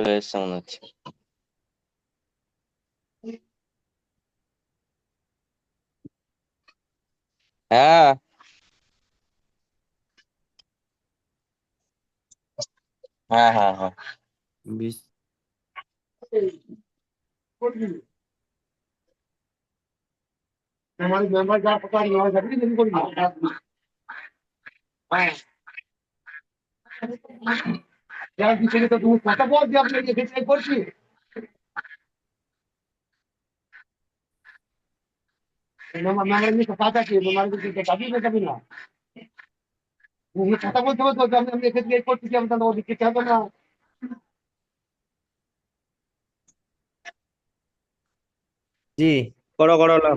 impressionante. Ah. Ah, ah, ah. Bicho. বিশ কথা বলছি আপনাকে করছি। কথা কি যাবি না। না কথা বলতে বলতে আমি আমি এক্ষেত্রে করতেছি আমি তাহলে ওদিকে চাবো না। জি করো করো লাও।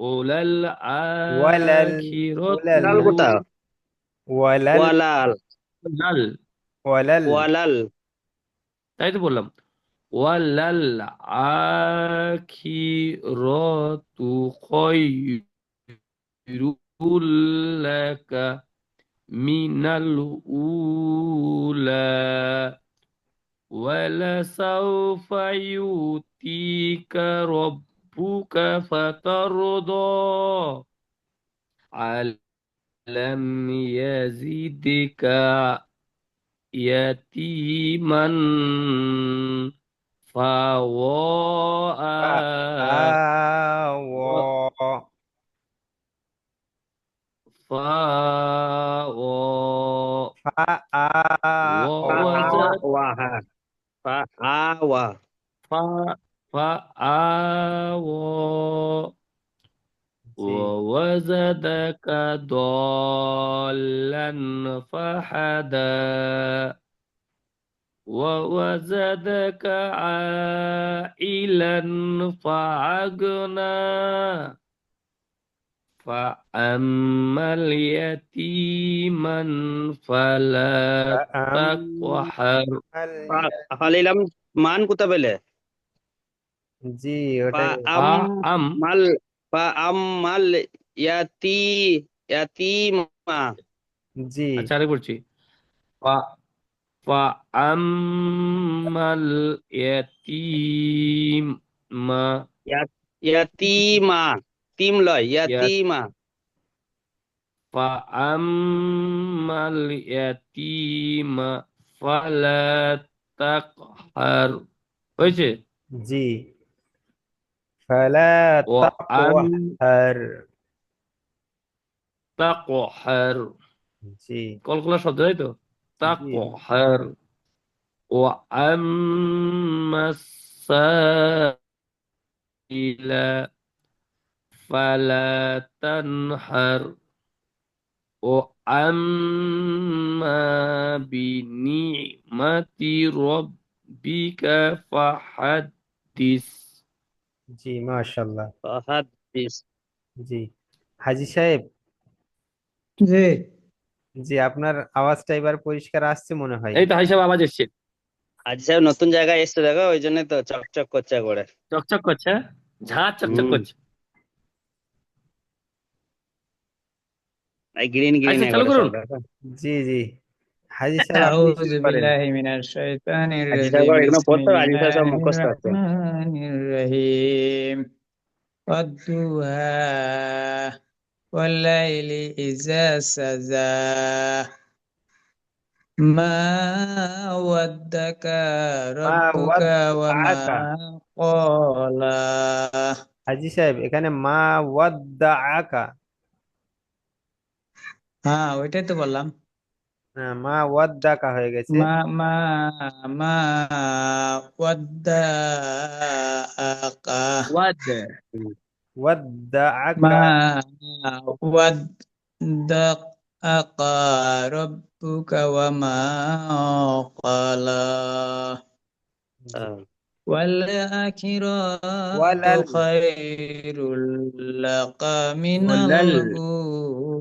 أولى الآخرة ওলাল লাল কোথায় ওয়ালাল ওয়ালাল লাল ওয়ালাল ওয়ালাল তাই তো বললাম ওয়ালাল আখিরাতু খায়রুল লাকা মিনাল উলা ولسوف يؤتيك ربك فترضى. ألم يزدك يتيما فوى آوى فوى فآوى فآوى فآوى জি ووزدك ضالا فهدى ووزدك عائلا فأغنى فأما اليتيم فلا تقهر হালিলাম মান কোথা পেলে জি ওটাই। আম মাল বা আমাল ইয়াতি ইয়াতিমা। জি। আচ্ছা আমাল ইয়াতিমা। ইয়াতিমা তিম লয় ইয়াতিমা। ফা আমাল ইয়াতিমা ফালা তাকহার। হয়েছে? জি। ফালা وأن তাকওয়ার تقهر জি কলকলা শব্দ তাই তো تقهر وأما السائل فلا تنحر وأما بنعمة ربك فحدث জি মাশাআল্লাহ। ফাহাদ্দিস জি হাজি সাহেব। জি। জি আপনার আওয়াজটা এবার পরিষ্কার আসছে মনে হয়। এই তো হাই সাহেব আওয়াজ এসছে। আজ সাহেব নতুন জায়গায় এসছে দেখো ওই জন্য তো চকচক করছে করে চকচক করছে হ্যাঁ? ঝাঁ চকচক করছে। এই গ্রিন গ্রিন আচ্ছা, চালু করুন। জি জি। হাজি স্যার আউযু বিল্লাহি মিনাশ শাইতানির রাজিম। এগুলো পড়তে হাজি স্যার মুখস্থ আছে রহিম। ওয়াদুহা ওয়াল্লাইলি ইযা সাজা। মা ওয়াদ্দাকা রাব্বুকা ওয়া মা ক্বালা। হাজি সাহেব এখানে মা ওয়াদ্দাআকা। হ্যাঁ ওইটাই তো বললাম। হ্যাঁ, মা ওয়াদ্দাকা হয়ে গেছে মা মা মা ওয়াদ্দাআকা ওয়াদ ওয়াদ্দাআকা ما ودعك ربك وما قلى আহ, والآخرة ওয়ালাল خير لك من ওয়ালাল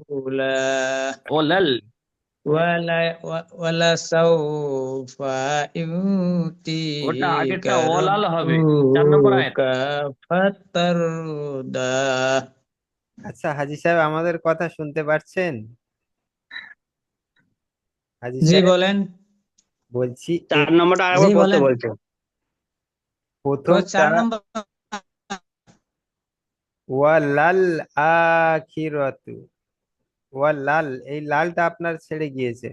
الأولى হবে। আচ্ছা হাজি সাহেব আমাদের কথা শুনতে পারছেন? হাজি সাহেব বলেন। বলছি চার নম্বরটা আরেকবার বলতে বলেন। প্রথম চার নম্বর ওয়ালাল আখিরাতু। ওয়ালাল এই লালটা আপনার ছেড়ে গিয়েছে।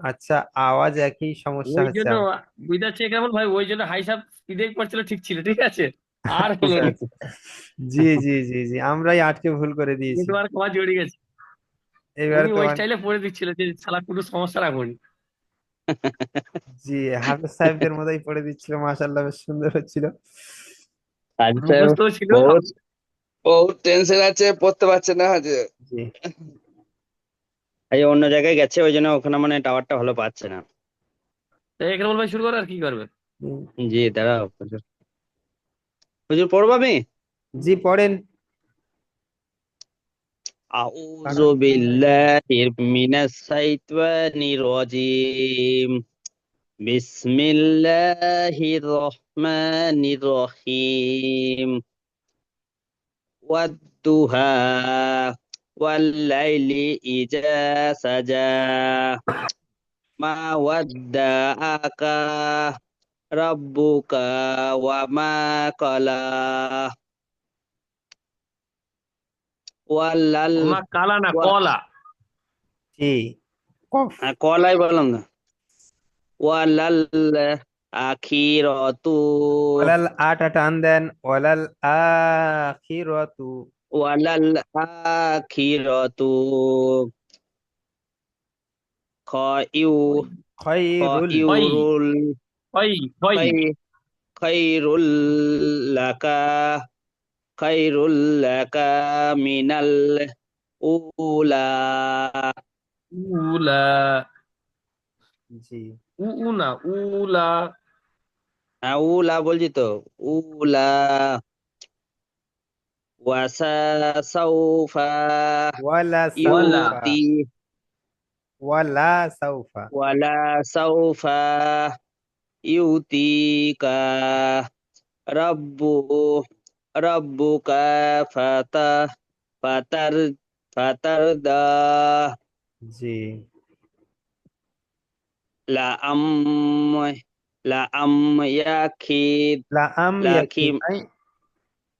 আচ্ছা আওয়াজ একই সমস্যা ওই হচ্ছে জন্য বুঝতে পারছি কেমন ভাই ওই জন্য হাই সাহেব স্পিডে পড়ছিল ঠিক ছিল ঠিক আছে? আর হলো না জি জি জি জি। আমরাই আটকে ভুল করে দিয়েছি। কিন্তু আর কমা জড়িয়ে গেছে। এবার উনি ওই তোমার স্টাইলে পড়ে দিচ্ছিল যে শালা কোনো সমস্যা রাখুন। জি হাফেজ সাহেবদের মতোই পড়ে দিচ্ছিল মাশাআল্লাহ বেশ সুন্দর হচ্ছিল। আচ্ছা মুখস্থ ছিল। বহুত বহুত টেনশন আছে পড়তে পারছে না যে। জি। এই অন্য জায়গায় গেছে ওই জন্য ওখানে মানে টাওয়ারটা ভালো পাচ্ছে না। এখানে বলবে শুরু করে আর কি করবে। জি দাঁড়াও হুজুর হুজুর পড়বো আমি জি পড়েন أعوذ بالله من الشيطان الرجيم بسم الله الرحمن الرحيم والضحى والليل إذا سجى ما ودعك রব্বুকা ওয়া মা কলা ওয়ালাল কালা না কলা জি কলাই বললাম না। ওয়ালাল আখিরাতু ওয়ালাল আটা আন দেন ওয়ালাল আখিরাতু ওয়ালাল আখিরাতু খায়ু খায়রুল হয় খাই- খায়রুল লাকা খায়রুল লাকা মিনাল উলা। উলা। জি। উ উ না উলা। হ্যাঁ উলা বলছি তো উলা। ওয়াসা সাউফা। ওয়ালা ওয়ালা। সাউফা। ইউতি ওয়ালা yutika rabbu rabbuka fata fatar fatarda. Ji la am la am yakid la am yakim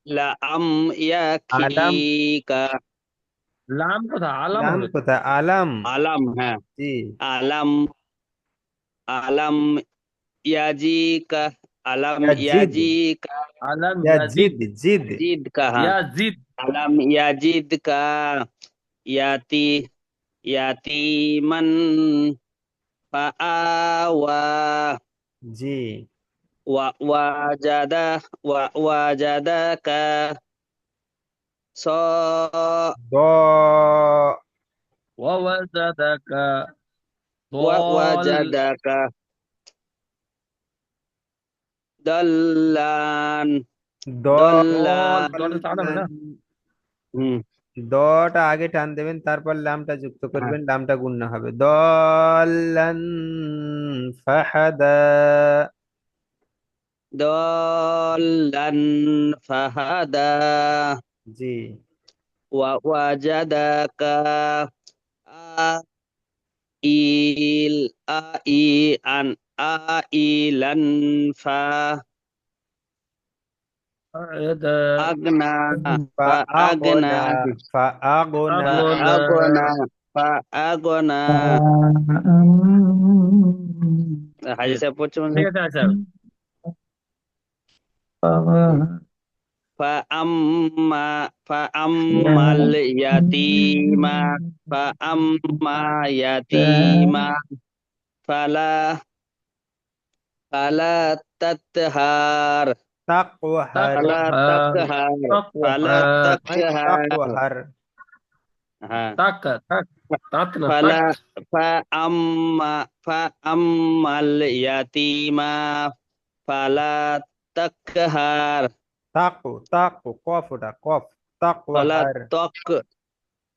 la am yakika. Lam ko tha alam lam ko tha alam. Alam ha. Ji alam alam yajika alam yajid ka alam yajid jid jid yajid alam yajid ka yati man paawa ji wa wajada wa wajada ka so do wa wajada ka wa wajada ka দাল্লান? হুম। দটা আগে টান দেবেন তারপর লামটা যুক্ত করবেন লামটা গুণনা হবে। দলান ফাহাদা। দল্লান ফাহাদা। জি। ওয়া ওয়াজাদাকা আইল I আন আইলান ফা عائلا ف أغنى فأغنى فأغنى فأغنى فأغنى حاجة سيبوتشون فأما فأما اليتيم فأما يتيما فلا Fala tathar. Takwahar. Fala tathar. Fala tathar. Tak, tak, tak, Fala fa amma fa ammal yatima fala takhar. Taku, taku, kof udah kof. Takwahar. Fala tak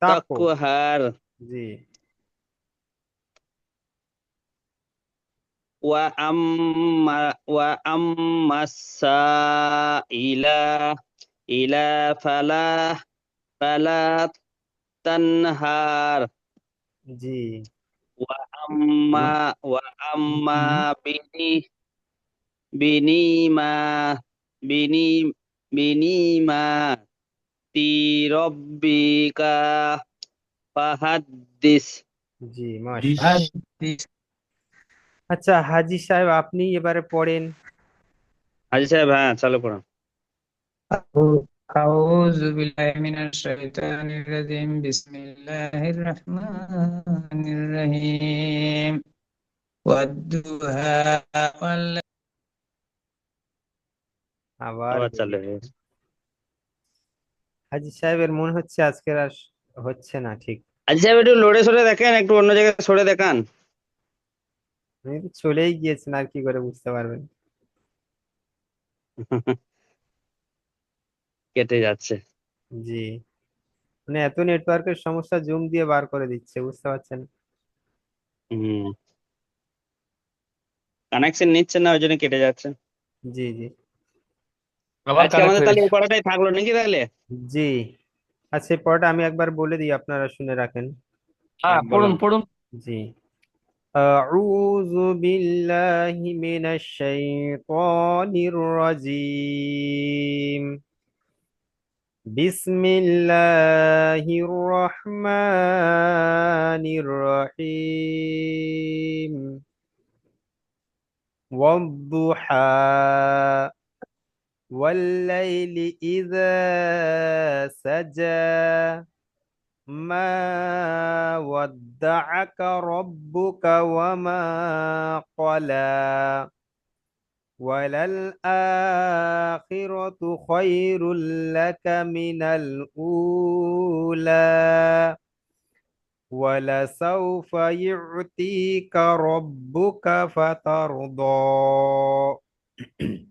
takwahar. wa amma wa amma sa'ila ila fala fala tanhar. Ji. Wa amma wa amma bini bini ma bini bini ma ti rabbika fahaddis ji masyaallah আচ্ছা হাজি সাহেব আপনি এবারে পড়েন হাজি সাহেব হ্যাঁ চালু করুন أعوذ بالله من الشيطان الرجيم بسم الله الرحمن الرحيم والضحى والليل আবার আবার বলুন। চালু হয়ে গেছে। হাজি সাহেবের মনে হচ্ছে আজকের আর হচ্ছে না ঠিক হাজি সাহেব একটু লড়ে সরে দেখেন একটু অন্য জায়গায় সরে দেখান উনি তো চলেই গিয়েছেন আর কি করে বুঝতে পারবেন কেটে যাচ্ছে জি মানে এত নেটওয়ার্কের সমস্যা জুম দিয়ে বার করে দিচ্ছে বুঝতে পারছেন? হুম। কানেকশন নিচ্ছে না ওই জন্য কেটে যাচ্ছে। জি জি। আবার আজকে আমাদের তাহলে এই পড়াটাই থাকল নাকি তাহলে? জি। আচ্ছা এই পড়াটা আমি একবার বলে দিই আপনারা শুনে রাখেন। হ্যাঁ পড়ুন পড়ুন। জি। أعوذ بالله من الشيطان الرجيم. بسم الله الرحمن الرحيم. والضحى والليل إذا سجى. ما ودعك ربك وما قلى وللآخرة خير لك من الأولى ولسوف يعطيك ربك فترضى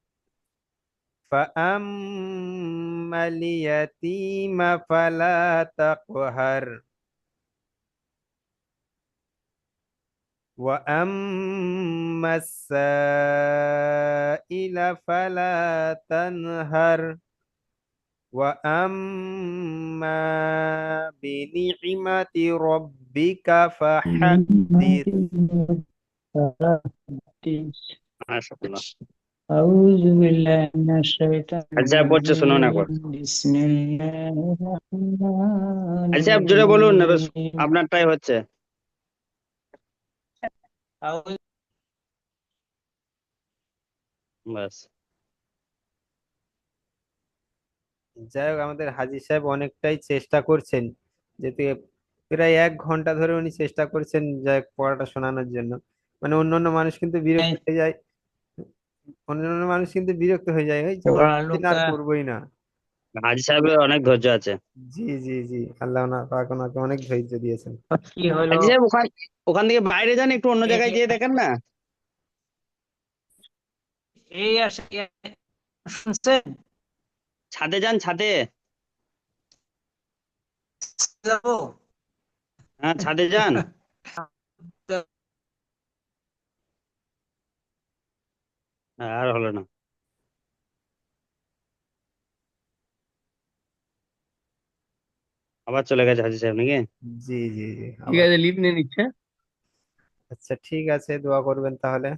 فأما اليتيم فلا تقهر وأما السائل فلا تنهر وأما بنعمة ربك فحدث ما شاء الله. أعوذ بالله من الشيطان হাজি সাহেব বলছে শুনুন একবার الرجيم بسم الله الرحمن হাজি সাহেব জোরে বলুন এবার الرحيم আপনারটাই হচ্ছে أعوذ বাস যাই হোক আমাদের হাজি সাহেব অনেকটাই চেষ্টা করছেন যেহেতু এ- প্রায় এক ঘন্টা ধরে উনি চেষ্টা করছেন যাই হোক পড়াটা শোনানোর জন্য মানে অন্যান্য মানুষ কিন্তু বিরক্ত হয়ে যায় অন্যান্য মানুষ কিন্তু বিরক্ত হয়ে যায়। ওই যে দিন আর করবোই না। হাজি সাহেবের অনেক ধৈর্য আছে। জি জি জি। আল্লাহ না পাক ওনাকে অনেক ধৈর্য দিয়েছেন। কি হলো? হাজি সাহেব ওখান ওখান থেকে বাইরে যান একটু অন্য জায়গায় যেয়ে দেখেন না। এই আসে শুনছেন ছাদে যান ছাদে। যাব। হ্যাঁ ছাদে যান। হ্যাঁ, আর হলো না। আবার চলে গেছে হাজি সাহেব নাকি? জি জি জি ঠিক আবার আছে লিভ নিয়ে নিচ্ছে। আচ্ছা ঠিক আছে দোয়া করবেন তাহলে।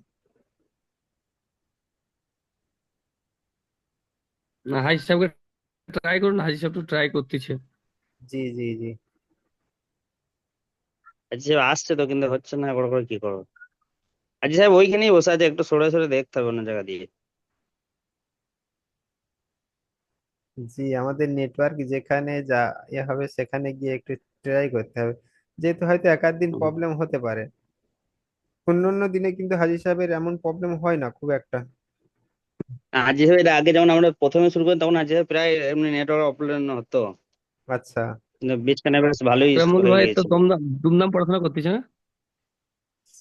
না হাজি সাহেবকে ট্রাই করুন হাজি সাহেব তো ট্রাই করতেছে। জি জি জি। হাজি সাহেব আসছে তো কিন্তু হচ্ছে না বড় করে কি করব? হাজি সাহেব ওইখানেই বসে আছে একটু সরে সরে দেখতে হবে অন্য জায়গা দিয়ে। জি আমাদের নেটওয়ার্ক যেখানে যা ইয়ে হবে সেখানে গিয়ে একটু ট্রাই করতে হবে। যেহেতু হয়তো এক আধ দিন প্রবলেম হতে পারে। অন্য অন্য দিনে কিন্তু হাজির সাহেবের এমন প্রবলেম হয় না খুব একটা। হাজি সাহেব এর আগে যখন আমরা প্রথমে শুরু করি তখন হাজি সাহেব প্রায় এমনি নেটওয়ার্ক প্রবলেম হতো। আচ্ছা। কিন্তু বেশ ভালোই এমন হয়ে ভাই তো গিয়েছিল দমদম দুমদাম পড়াশোনা করতেছে না?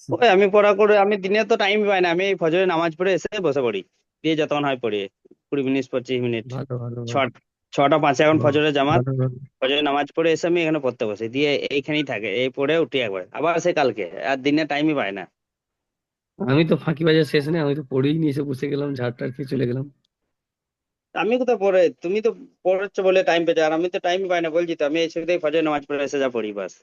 ওই আমি পড়া করে আমি দিনে তো টাইম পাই না আমি এই ফজরের নামাজ পড়ে এসে বসে পড়ি। দিয়ে যতক্ষণ হয় পড়ি কুড়ি মিনিট পঁচিশ মিনিট ভালো ভালো ছটা পাঁচে এখন ফজরের জামাত। ভালো ভালো। ফজরের নামাজ পড়ে এসে আমি এখানে পড়তে বসি দিয়ে এইখানেই থাকে এই পড়ে উঠি একবার। আবার সে কালকে আর দিনে টাইমই পাই না। আমি তো ফাঁকিবাজের শেষ নেই আমি তো পড়েই নিয়ে এসে বসে গেলাম ঝাড় টাড় খেয়ে চলে গেলাম। আমি কোথাও পড়ে? তুমি তো পড়াচ্ছ বলে টাইম পেতে আর আমি তো টাইমই পাই না বলছি তো আমি এসে ফজরের নামাজ পড়ে এসে যা পড়ি বাস।